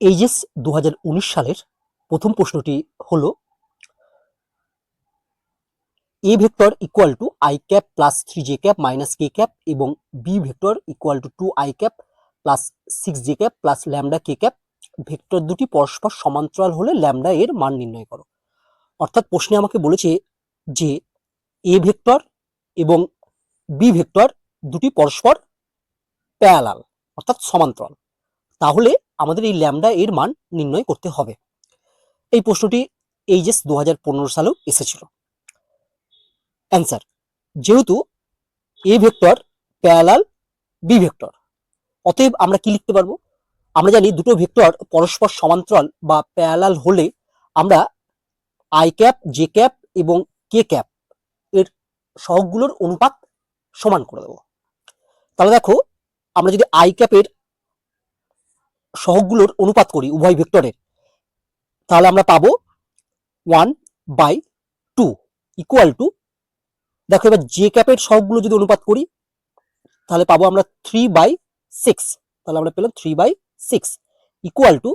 HS দু হাজার উনিশ সালের প্রথম প্রশ্নটি হলো, A vector equal to I cap plus three J cap minus K cap এবং B vector equal to two I cap plus six J cap plus lambda K cap vector দুটি পরস্পর সমান্তরাল হলে ল্যামডা এর মান নির্ণয় করো। অর্থাৎ প্রশ্নে আমাকে বলেছে যে, এ ভেক্টর এবং বি ভেক্টর দুটি পরস্পর প্যারালাল অর্থাৎ সমান্তরাল। তাহলে আমাদের এই ল্যামডা এর মান নির্ণয় করতে হবে। এই প্রশ্নটি এইচএস দু হাজার পনেরো সালেও এসেছিল। অ্যান্সার যেহেতু A vector parallel B vector, অতএব আমরা কি লিখতে পারব? আমরা জানি দুটো ভেক্টর পরস্পর সমান্তরাল বা প্যারালাল হলে আমরা আই ক্যাপ জে ক্যাপ এবং কে ক্যাপ এর সহগগুলোর অনুপাত সমান করে দেবো। তাহলে দেখো, আমরা যদি আই ক্যাপের সহগগুলোর অনুপাত করি, উভয় ভেক্টরের। তাহলে আমরা পাবো one by two equal to দেখো এবার জে ক্যাপের সহগগুলো যদি অনুপাত করি, তাহলে পাবো আমরা থ্রি বাই সিক্স তাহলে আমরা পেলাম three by six equal to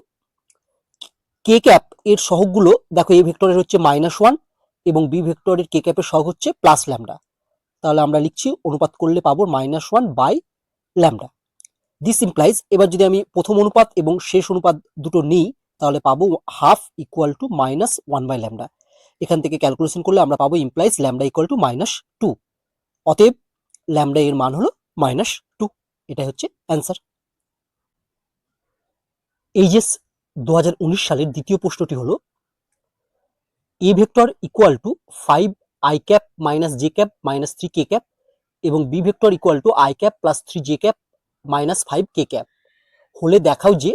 K cap এর সহগগুলো, দেখো এ ভেক্টরের হচ্ছে মাইনাস ওয়ান এবং বি ভেক্টরের কে ক্যাপের সহগ হচ্ছে প্লাস ল্যামডা তাহলে আমরা লিখছি, অনুপাত করলে পাবো minus one by lambda this implies এবার যদি আমি প্রথম অনুপাত এবং শেষ অনুপাত দুটো নিই, তাহলে পাবো half equal to minus one by lambda এখান থেকে ক্যালকুলেশন করলে আমরা পাবো implies lambda equal to minus two অতএব ল্যামডা এর মান হলো মাইনাস টু এটাই হচ্ছে অ্যান্সার এইচএস দু হাজার উনিশ সালের দ্বিতীয় প্রশ্নটি হলো A vector equal to five I cap minus J cap minus three K cap এবং B vector equal to I cap plus three J cap minus five K cap হলে দেখাও যে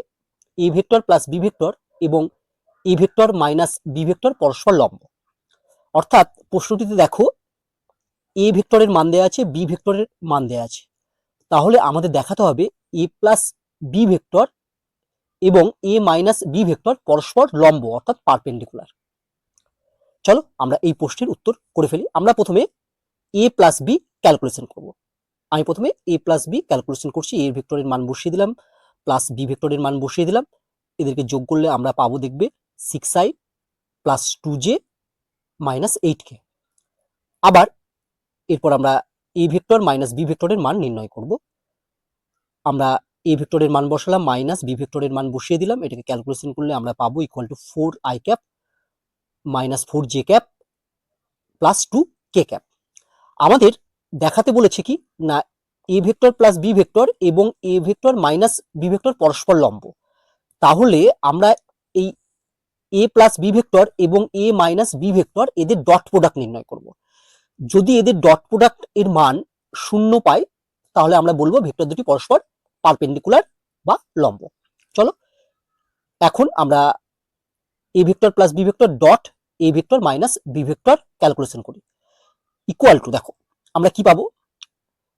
A vector plus B vector এবং A vector minus B vector পরস্পর লম্ব। অর্থাৎ প্রশ্নটিতে দেখো এ ভেক্টরের মান দেওয়া আছে বি ভেক্টরের মান দেওয়া আছে। তাহলে আমাদের দেখাতে হবে এ প্লাস বি ভেক্টর এবং এ মাইনাস বি ভেক্টর পরস্পর লম্ব, অর্থাৎ পারপেন্ডিকুলার চলো আমরা এই প্রশ্নের উত্তর করে ফেলি। আমরা প্রথমে এ প্লাস বি ক্যালকুলেশন করব। আমি প্রথমে এ প্লাস বি ক্যালকুলেশন করছি এ ভেক্টরের মান বসিয়ে দিলাম প্লাস বি ভেক্টরের মান বসিয়ে দিলাম। এদেরকে যোগ করলে আমরা পাবো দেখবে six I plus two J minus eight K আবার এরপর আমরা এ ভেক্টর মাইনাস বি ভেক্টরের মান নির্ণয় করব। আমরা এ ভেক্টরের মান বসালাম মাইনাস বি ভেক্টরের মান বসিয়ে দিলাম। এটাকে ক্যালকুলেশন করলে আমরা পাবো equal to four I cap minus four J cap plus two K cap আমাদের দেখাতে বলেছে কি? না A vector plus B vector এবং A vector minus B vector পরস্পর লম্ব। তাহলে আমরা এই এ প্লাস বি ভেক্টর এবং এ মাইনাস বি ভেক্টর এদের ডট প্রোডাক্ট নির্ণয় করব। যদি এদের ডট প্রোডাক্টের মান শূন্য পাই তাহলে আমরা বলব ভেক্টর দুটি পরস্পর পারপেন্ডিকুলার বা লম্ব। চলো, এখন আমরা A vector plus B vector dot A vector minus B vector calculation করি। ইকুয়াল টু দেখো আমরা কি পাবো?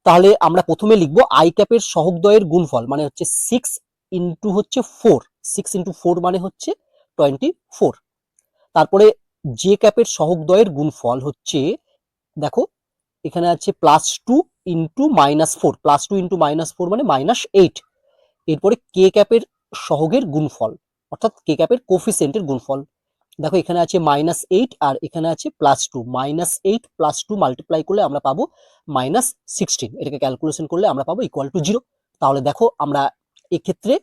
তাহলে আমরা প্রথমে লিখব আই ক্যাপের সহগদ্বয়ের গুণফল মানে হচ্ছে সিক্স ইন্টু হচ্ছে ফোর সিক্স ইন্টু ফোর মানে হচ্ছে টোয়েন্টি ফোর তারপরে জে ক্যাপের সহগদ্বয়ের গুণফল হচ্ছে, দেখো, এখানে আছে plus two into minus four plus two into minus four মানে মাইনাস এইট এরপরে কে ক্যাপের সহগের গুণফল, অর্থাৎ কে ক্যাপের কোফিসিয়েন্টের গুণফল। দেখো, এখানে আছে মাইনাস এইট আর এখানে আছে plus two minus eight plus two multiply করলে আমরা পাবো মাইনাস সিক্সটিন এটাকে ক্যালকুলেশন করলে আমরা পাবো ইকুয়াল টু জিরো তাহলে দেখো, আমরা এক্ষেত্রে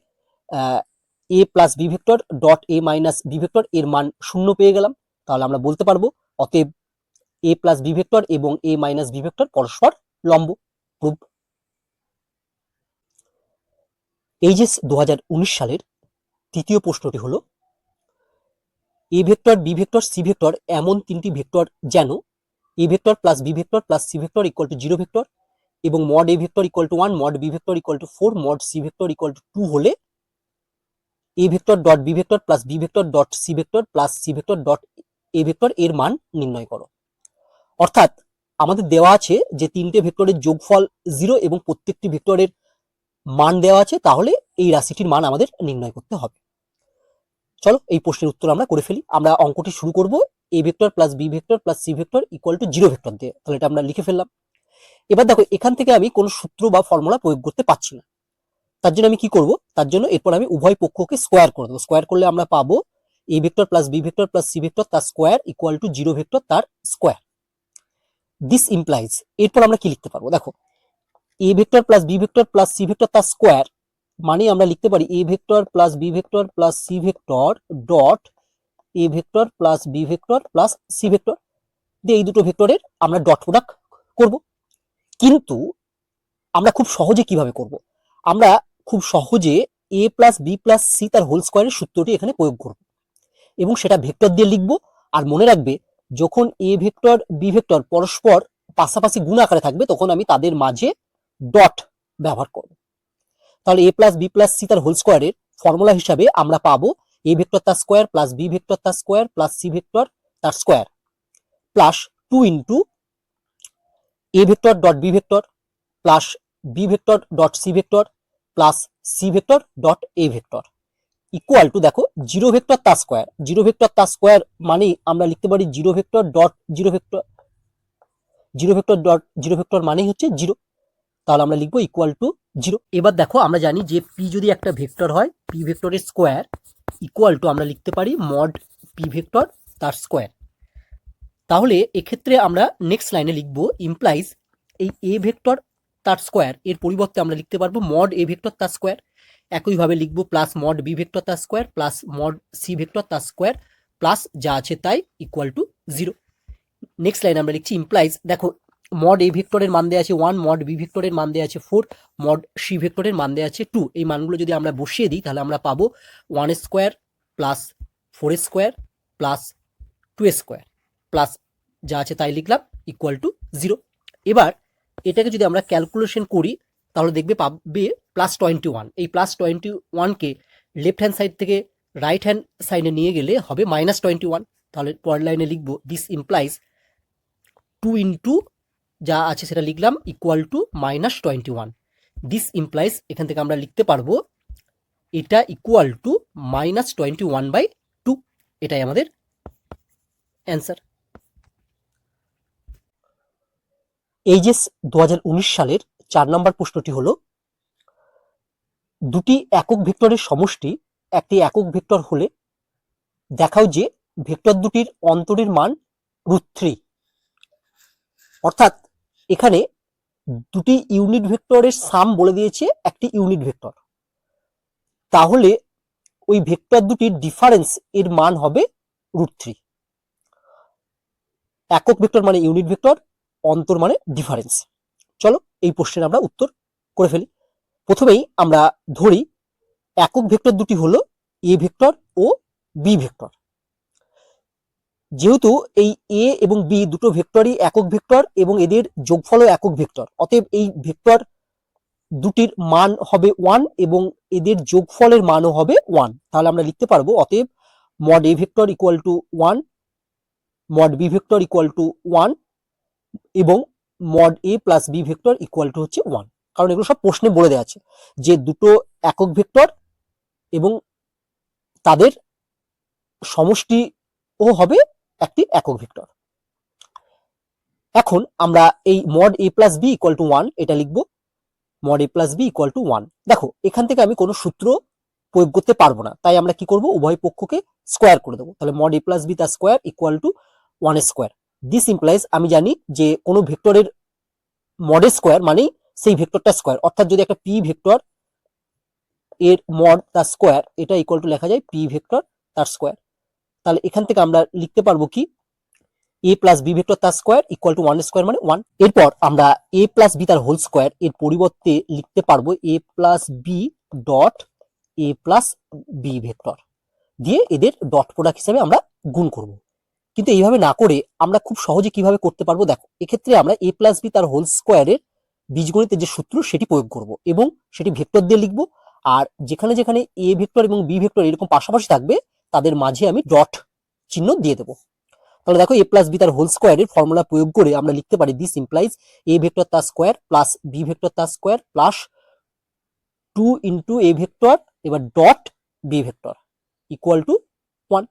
A plus B vector dot A minus B vector এর মান শূন্য পেয়ে গেলাম। তাহলে আমরা বলতে পারব, অতএব এ প্লাস বি ভেক্টর এবং এ মাইনাস বি ভেক্টর পরস্পর লম্ব। প্রুভ এইচএস দু হাজার উনিশ সালের তৃতীয় প্রশ্নটি হলো A vector B vector C vector এমন তিনটি ভেক্টর যেন A vector plus B vector plus C vector equal to zero vector এবং mod A vector equal to one mod B vector equal to four mod C vector equal to two হলে A vector dot B vector plus B vector dot C vector plus C vector dot A vector এর মান নির্ণয় করো। অর্থাৎ আমাদের দেওয়া আছে যে তিনটে ভেক্টরের যোগফল জিরো এবং প্রত্যেকটি ভেক্টরের মান দেওয়া আছে, তাহলে এই রাশিটির মান আমাদের নির্ণয় করতে হবে। চলো এই প্রশ্নের উত্তর আমরা করে ফেলি। আমরা অঙ্কটি শুরু করব A vector plus B vector plus C vector equal to zero vector দিয়ে। তাহলে এটা আমরা লিখে ফেললাম। এবার দেখো, এখান থেকে আমি কোনো সূত্র বা ফর্মুলা প্রয়োগ করতে পারছি না। তার জন্য আমি কি করব? তার জন্য এরপর আমি উভয় পক্ষকে স্কোয়ার করে দেবো। স্কোয়ার করলে আমরা পাবো A vector plus B vector plus C vector তার square equal to zero vector তার স্কোয়ার দিস ইমপ্লাইজ এরপর আমরা কি লিখতে পারব? দেখো A vector plus B vector plus C vector তার স্কোয়ার মানে আমরা লিখতে পারি A vector plus B vector plus C vector dot A vector plus B vector plus C vector. দিয়ে এই দুটো ভেক্টরের আমরা ডট প্রোডাক্ট করব। কিন্তু আমরা খুব সহজে কীভাবে করব? আমরা খুব সহজে A plus B plus C তার হোল স্কোয়ারের সূত্রটি এখানে প্রয়োগ করব। এবং সেটা ভেক্টর দিয়ে লিখব। আর মনে রাখবে, যখন এ ভেক্টর বি ভেক্টর পরস্পর পাশাপাশি গুণ আকারে থাকবে, তখন আমি তাদের মাঝে ডট ব্যবহার করব। তাহলে A plus B plus C তার হোল স্কোয়ারের ফর্মুলা হিসাবে আমরা পাবো এ ভেক্টর তার স্কোয়ার প্লাস বি ভেক্টর তার স্কোয়ার প্লাস সি ভেক্টর তার square plus two into A vector dot B vector plus B vector dot C vector plus C vector dot A vector equal to দেখো zero vector তার square zero vector তার square মানে আমরা লিখতে পারি zero vector dot zero vector zero vector dot zero vector মানেই হচ্ছে zero তাহলে আমরা লিখব ইকুয়াল টু জিরো এবার দেখো, আমরা জানি যে পি যদি একটা ভেক্টর হয় পি ভেক্টরের স্কোয়ার ইকুয়াল টু আমরা লিখতে পারি মড পি ভেক্টর তার স্কোয়ার তাহলে এক্ষেত্রে আমরা নেক্সট লাইনে লিখব ইমপ্লাইজ এই এ ভেক্টর তার স্কোয়ার এর পরিবর্তে আমরা লিখতে পারব মড এ ভেক্টর তার স্কোয়ার একইভাবে লিখব প্লাস মড বি ভেক্টর তার square plus mod C vector তার স্কোয়ার প্লাস যা আছে তাই equal to zero next line আমরা লিখছি ইমপ্লাইজ দেখো মড এ ভেক্টরের মান দেওয়া আছে ওয়ান মড বি ভেক্টরের মান দেওয়া আছে ফোর মড সি ভেক্টরের মান দেওয়া আছে টু এই মানগুলো যদি আমরা বসিয়ে দিই, তাহলে আমরা পাবো one square plus four square plus two square plus যা আছে তাই লিখলাম ইকুয়াল টু জিরো এবার এটাকে যদি আমরা ক্যালকুলেশন করি, তাহলে দেখবে পাবে প্লাস টোয়েন্টি ওয়ান এই প্লাস টোয়েন্টি ওয়ানকে লেফট হ্যান্ড সাইড থেকে রাইট হ্যান্ড সাইডে নিয়ে গেলে হবে মাইনাস টোয়েন্টি ওয়ান তাহলে পরের লাইনে লিখব দিস ইমপ্লাইজ টু ইন্টু যা আছে সেটা লিখলাম equal to minus twenty one this implies এখান থেকে আমরা লিখতে পারব এটা equal to minus twenty one by two এটাই আমাদের অ্যান্সার এইচএস দু হাজার উনিশ সালের চার নম্বর প্রশ্নটি হলো, দুটি একক ভেক্টরের সমষ্টি একটি একক ভেক্টর হলে দেখাও যে ভেক্টর দুটির অন্তরের মান রুট থ্রি অর্থাৎ এখানে দুটি ইউনিট ভেক্টরের সাম বলে দিয়েছে একটি ইউনিট ভেক্টর তাহলে ওই ভেক্টর দুটির ডিফারেন্স এর মান হবে রুট থ্রি একক ভেক্টর মানে ইউনিট ভেক্টর অন্তর মানে ডিফারেন্স চলো এই প্রশ্নের আমরা উত্তর করে ফেলি। প্রথমেই আমরা ধরি একক ভেক্টর দুটি হলো এ ভেক্টর ও বি ভেক্টর যেহেতু এই এ এবং বি দুটো ভেক্টরই একক ভেক্টর এবং এদের যোগফলও একক ভেক্টর, অতএব এই ভেক্টর দুটির মান হবে ওয়ান এবং এদের যোগফলের মানও হবে ওয়ান তাহলে আমরা লিখতে পারব, অতএব mod A vector equal to one mod B vector equal to one এবং mod A plus B vector equal to হচ্ছে ওয়ান কারণ এগুলো সব প্রশ্নে বলে দেওয়া আছে যে দুটো একক ভেক্টর এবং তাদের সমষ্টিও হবে একটি একক ভেক্টর। এখন আমরা এই mod A plus B equal to one এটা লিখব। Mod A plus B equal to one দেখো, এখান থেকে আমি কোনো সূত্র প্রয়োগ করতে পারব না। তাই আমরা কি করব? উভয় পক্ষকে স্কোয়ার করে দেবো। তাহলে মড এ প্লাস বি তার square equal to one square this implies আমি জানি যে কোনো ভেক্টরের মডের স্কোয়ার মানেই সেই ভেক্টরটা স্কোয়ার অর্থাৎ যদি একটা পি ভেক্টর এর মড তার স্কোয়ার এটা ইকুয়াল টু লেখা যায় পি ভেক্টর তার স্কোয়ার তাহলে এখান থেকে আমরা লিখতে পারব কি? এ প্লাস বি ভেক্টর তার square equal to one square মানে ওয়ান এরপর আমরা এ প্লাস বি তার হোল স্কোয়ার এর পরিবর্তে লিখতে পারব A plus B dot A plus B vector দিয়ে এদের ডট প্রোডাক্ট হিসেবে আমরা গুণ করব। কিন্তু এইভাবে না করে আমরা খুব সহজে কীভাবে করতে পারব দেখো, এক্ষেত্রে আমরা এ প্লাস বি তার হোল স্কোয়ারের বীজগণিতের যে সূত্র সেটি প্রয়োগ করব এবং সেটি ভেক্টর দিয়ে লিখব। আর যেখানে যেখানে এ ভেক্টর এবং বি ভেক্টর এরকম পাশাপাশি থাকবে তাদের মাঝে আমি ডট চিহ্ন দিয়ে দেবো। তাহলে দেখো এ প্লাস বি তার হোল স্কোয়ারের ফর্মুলা প্রয়োগ করে আমরা লিখতে পারি দিস ইমপ্লাইজ এ ভেক্টর তার স্কোয়ার প্লাস বি ভেক্টর তার square plus two into A vector এবার dot B vector equal to one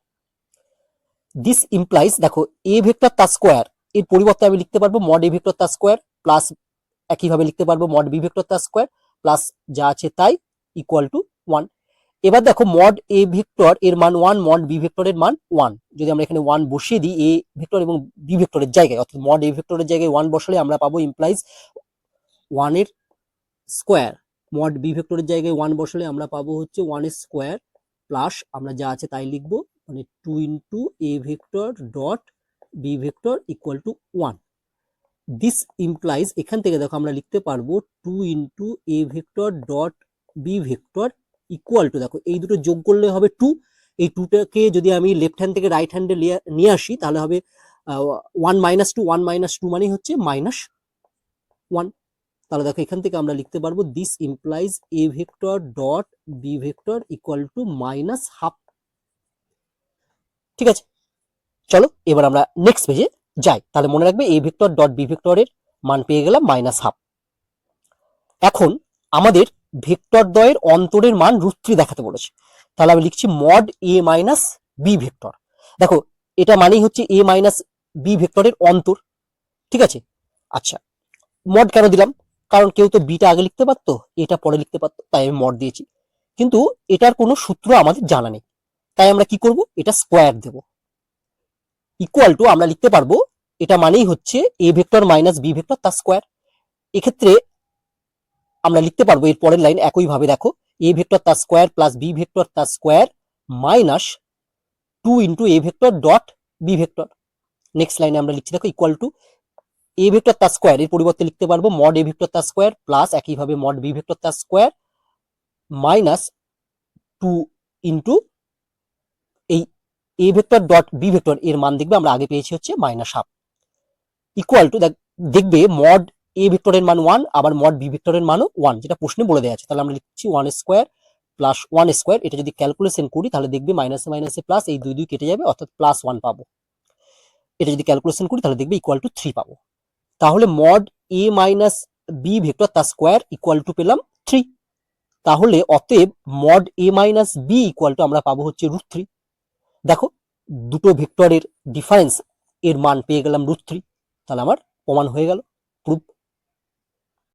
this implies দেখো এ ভেক্টর তার স্কোয়ার এর পরিবর্তে আমি লিখতে পারব মড এ ভেক্টর তার স্কোয়ার প্লাস একইভাবে লিখতে পারব মড বি ভেক্টর তার স্কোয়ার প্লাস যা আছে তাই ইকুয়াল টু ওয়ান এবার দেখো মড এ ভেক্টর এর মান ওয়ান মড বি ভেক্টরের মান ওয়ান যদি আমরা এখানে ওয়ান বসিয়ে দিই এ ভেক্টর এবং বি ভেক্টরের জায়গায়, অর্থাৎ মড এ ভেক্টরের জায়গায় ওয়ান বসালে আমরা পাবো ইমপ্লাইজ ওয়ানের স্কোয়ার মড বি ভেক্টরের জায়গায় ওয়ান বসালে আমরা পাবো হচ্ছে ওয়ানের স্কোয়ার প্লাস আমরা যা আছে তাই লিখব মানে two into A vector dot B vector equal to one this implies এখান থেকে দেখো আমরা লিখতে পারব two into A vector dot B vector equal to দেখো, এই দুটো যোগ করলে হবে টু এই টুটাকে যদি আমি লেফট হ্যান্ড থেকে রাইট হ্যান্ডে নিয়ে আসি, তাহলে হবে one minus two one minus two মানে হচ্ছে মাইনাস ওয়ান তাহলে দেখো, এখান থেকে আমরা লিখতে পারব this implies A vector dot B vector equal to minus half ঠিক আছে? চলো, এবার আমরা নেক্সট পেজে যাই। তাহলে মনে রাখবে এ ভেক্টর ডট বি ভেক্টরের মান পেয়ে গেলাম মাইনাস হাফ এখন আমাদের ভেক্টর দ্বয়ের অন্তরের মান রুট থ্রি দেখাতে বলেছে। তাহলে আমি লিখছি mod A minus B vector. দেখো, এটা মানেই হচ্ছে এ মাইনাস বি ভেক্টরের অন্তর। ঠিক আছে? আচ্ছা মড কেন দিলাম? কারণ কেউ তো বিটা আগে লিখতে পারতো, এটা পরে লিখতে পারতো, তাই আমি মড দিয়েছি। কিন্তু এটার কোনো সূত্র আমাদের জানা নেই। তাই আমরা কি করব? এটা স্কোয়ার দেব। ইকুয়াল টু আমরা লিখতে পারব, এটা মানেই হচ্ছে A vector minus B vector তার স্কোয়ার। এক্ষেত্রে আমরা লিখতে পারব এর পরের লাইন একইভাবে, দেখো এ ভেক্টর তার স্কোয়ার প্লাস বি ভেক্টর তার square minus two into A vector dot B vector. Next লাইনে আমরা লিখছি, দেখো ইকুয়াল টু এ ভেক্টর তার স্কোয়ার, এর পরিবর্তে লিখতে পারব মড এ ভেক্টর তার স্কোয়ার প্লাস একইভাবে মড বি ভেক্টর তার স্কোয়ার মাইনাস টু ইন্টু এই A vector dot B vector, এর মান দেখবে আমরা আগে পেয়েছি হচ্ছে মাইনাস হাফ ইকুয়াল টু দেখবে মড এ ভেক্টরের মান ওয়ান আবার মড বি ভেক্টরের মানও ওয়ান যেটা প্রশ্নে বলে দেওয়া আছে। তাহলে আমরা লিখছি one square plus one square এটা যদি ক্যালকুলেশন করি, তাহলে দেখবে মাইনাসে মাইনাসে প্লাস এই দুই দুই কেটে যাবে, অর্থাৎ প্লাস ওয়ান পাবো। এটা যদি ক্যালকুলেশন করি, তাহলে দেখবে ইকুয়াল টু থ্রি পাবো। তাহলে mod A minus B vector তার স্কোয়ার ইকুয়াল টু পেলাম থ্রি তাহলে অতএব mod A minus B equal to আমরা পাবো হচ্ছে রুট থ্রি দেখো, দুটো ভেক্টরের ডিফারেন্স এর মান পেয়ে গেলাম রুট থ্রি তাহলে আমার প্রমাণ হয়ে গেল। প্রুফ